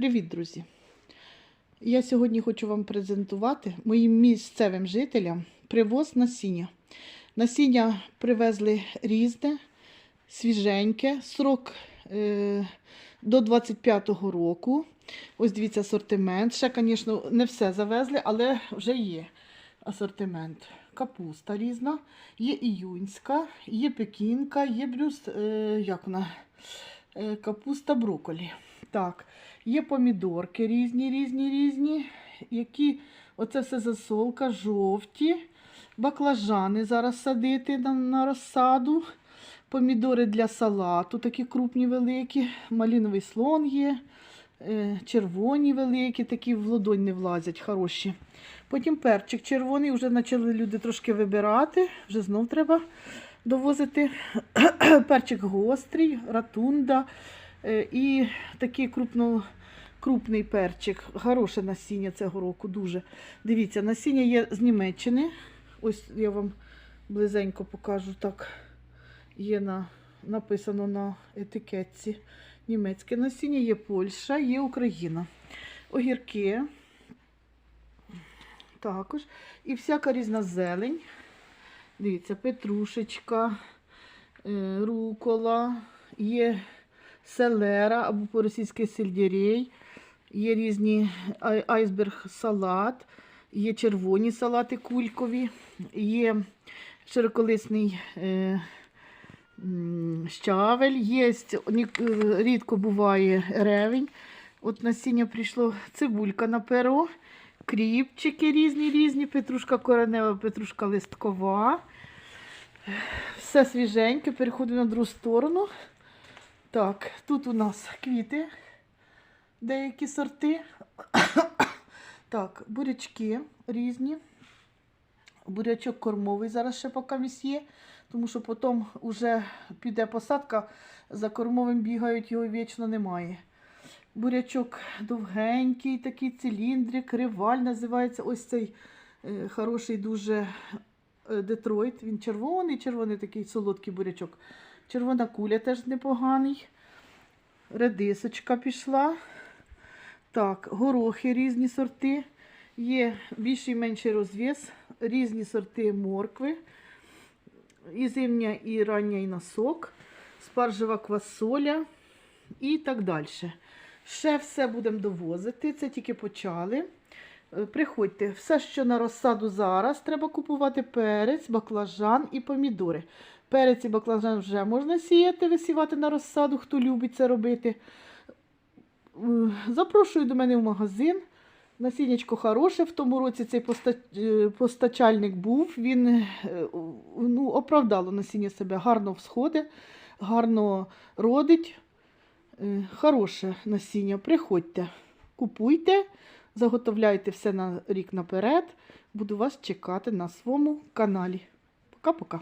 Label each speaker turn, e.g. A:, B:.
A: Привіт, друзі! Я сьогодні хочу вам презентувати моїм місцевим жителям привоз насіння. Насіння привезли різне, свіженьке, срок е, до 25-го року. Ось дивіться асортимент. Ще, звісно, не все завезли, але вже є асортимент. Капуста різна, є іюнська, є пекінка, є брюс, е, як вона? Е, капуста брокколі. Так, є помідорки різні, різні, різні. Які, оце все засолка, жовті, баклажани зараз садити на, на розсаду. Помідори для салату, такі крупні, великі, маліновий слон є, е, червоні великі, такі в ладонь не влазять, хороші. Потім перчик червоний, вже почали люди трошки вибирати, вже знов треба довозити. Перчик гострий, ратунда і такий крупно, крупний перчик. Хороше насіння цього року, дуже. Дивіться, насіння є з Німеччини. Ось я вам близенько покажу так. Є на, написано на етикетці. Німецьке насіння, є Польща, є Україна. Огірки. Також. І всяка різна зелень. Дивіться, петрушечка, е, рукола, є селера або по-російськи сельдерей, є різні ай- айсберг салат, є червоні салати кулькові, є широколисний е, щавель, є е, рідко буває ревень. От насіння прийшло цибулька на перо, кріпчики різні, різні, петрушка коренева, петрушка листкова. Все свіженьке, переходимо на другу сторону. Так, тут у нас квіти, деякі сорти. Так, бурячки різні. Бурячок кормовий зараз ще поки є, тому що потім вже піде посадка, за кормовим бігають, його вічно немає. Бурячок довгенький, такий циліндрик, риваль називається. Ось цей е, хороший дуже е, Детройт. Він червоний, червоний такий солодкий бурячок. Червона куля теж непоганий. Редисочка пішла. Так, горохи різні сорти. Є більший і менший розв'яз, різні сорти моркви. І зимня, і рання, і носок, спаржева квасоля і так далі. Ще все будемо довозити, це тільки почали. Е, Приходьте, все, що на розсаду зараз, треба купувати перець, баклажан і помідори. Перець і баклажан вже можна сіяти, висівати на розсаду, хто любить це робити. Е, Запрошую до мене в магазин. Насіннячко хороше. В тому році цей е, постачальник був. Він ну, оправдало насіння себе, гарно всходить, гарно родить. Хороше насіння. Приходьте, купуйте, заготовляйте все на рік наперед. Буду вас чекати на своєму каналі. Пока-пока.